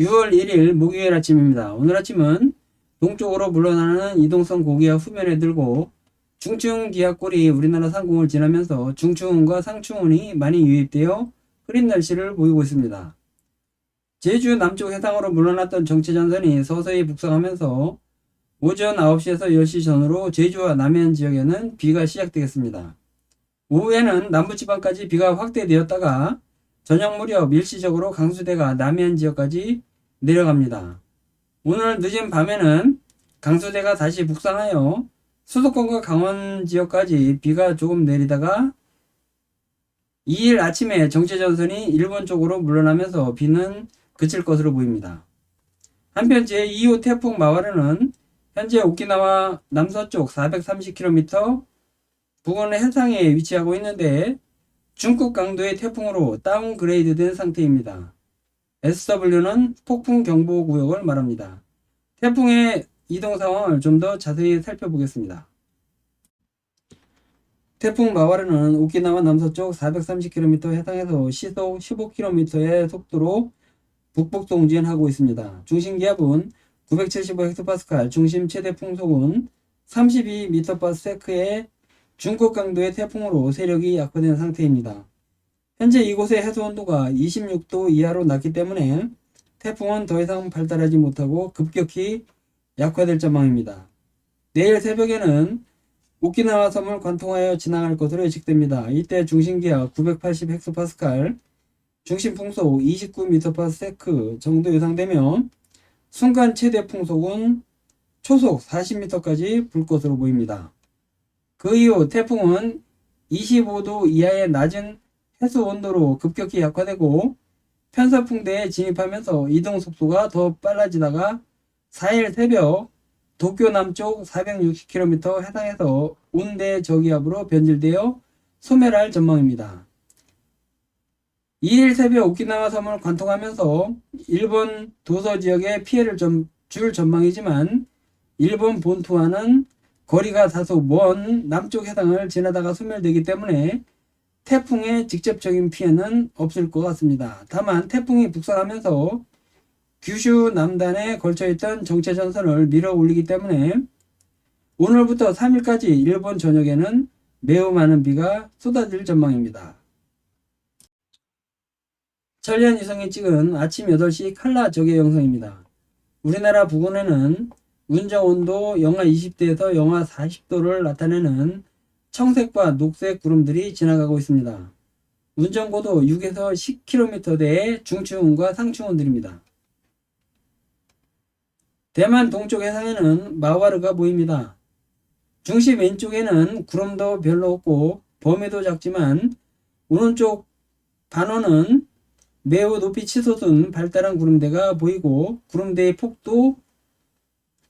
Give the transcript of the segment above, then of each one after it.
6월 1일 목요일 아침입니다. 오늘 아침은 동쪽으로 물러나는 이동성 고기와 후면에 들고 중추운 기압골이 우리나라 상공을 지나면서 중추운과 상추운이 많이 유입되어 흐린 날씨를 보이고 있습니다. 제주 남쪽 해상으로 물러났던 정체전선이 서서히 북상하면서 오전 9시에서 10시 전후로 제주와 남해안 지역에는 비가 시작되겠습니다. 오후에는 남부지방까지 비가 확대되었다가 저녁 무렵 일시적으로 강수대가 남해안 지역까지 내려갑니다. 오늘 늦은 밤에는 강수대가 다시 북상하여 수도권과 강원 지역까지 비가 조금 내리다가 2일 아침에 정체전선이 일본 쪽으로 물러나면서 비는 그칠 것으로 보입니다. 한편 제2호 태풍 마와르는 현재 오키나와 남서쪽 430km 부근 해상에 위치하고 있는데 중국 강도의 태풍으로 다운그레이드 된 상태입니다. SW는 폭풍 경보 구역을 말합니다. 태풍의 이동 상황을 좀 더 자세히 살펴보겠습니다. 태풍 마와르는 오키나와 남서쪽 430km 해상에서 시속 15km의 속도로 북북 동진하고 있습니다. 중심 기압은 975헥토파스칼, 중심 최대 풍속은 32m/s의 중국 강도의 태풍으로 세력이 약화된 상태입니다. 현재 이곳의 해수 온도가 26도 이하로 낮기 때문에 태풍은 더 이상 발달하지 못하고 급격히 약화될 전망입니다. 내일 새벽에는 오키나와 섬을 관통하여 지나갈 것으로 예측됩니다. 이때 중심기압 980헥토파스칼, 중심 풍속 29m/s 정도 예상되며 순간 최대 풍속은 초속 40m까지 불 것으로 보입니다. 그 이후 태풍은 25도 이하의 낮은 해수 온도로 급격히 약화되고 편서풍대에 진입하면서 이동 속도가 더 빨라지다가 4일 새벽 도쿄 남쪽 460km 해상에서 온대 저기압으로 변질되어 소멸할 전망입니다. 2일 새벽 오키나와 섬을 관통하면서 일본 도서 지역에 피해를 좀 줄 전망이지만 일본 본토와는 거리가 다소 먼 남쪽 해상을 지나다가 소멸되기 때문에 태풍의 직접적인 피해는 없을 것 같습니다. 다만 태풍이 북상하면서 규슈 남단에 걸쳐있던 정체전선을 밀어 올리기 때문에 오늘부터 3일까지 일본 전역에는 매우 많은 비가 쏟아질 전망입니다. 천리안 위성이 찍은 아침 8시 칼라 저게 영상입니다. 우리나라 부근에는 운정 온도 영하 20도에서 영하 40도를 나타내는 청색과 녹색 구름들이 지나가고 있습니다. 운정고도 6에서 10km대의 중추운과 상추운들입니다. 대만 동쪽 해상에는 마와르가 보입니다. 중심 왼쪽에는 구름도 별로 없고 범위도 작지만 오른쪽 반원은 매우 높이 치솟은 발달한 구름대가 보이고 구름대의 폭도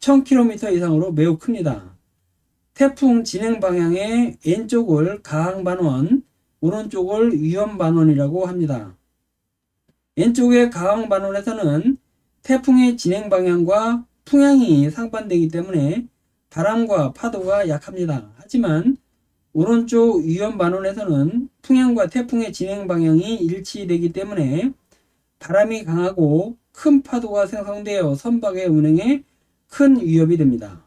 1000km 이상으로 매우 큽니다. 태풍 진행 방향의 왼쪽을 가항반원, 오른쪽을 위험반원이라고 합니다. 왼쪽의 가항반원에서는 태풍의 진행 방향과 풍향이 상반되기 때문에 바람과 파도가 약합니다. 하지만 오른쪽 위험반원에서는 풍향과 태풍의 진행 방향이 일치되기 때문에 바람이 강하고 큰 파도가 생성되어 선박의 운행에 큰 위협이 됩니다.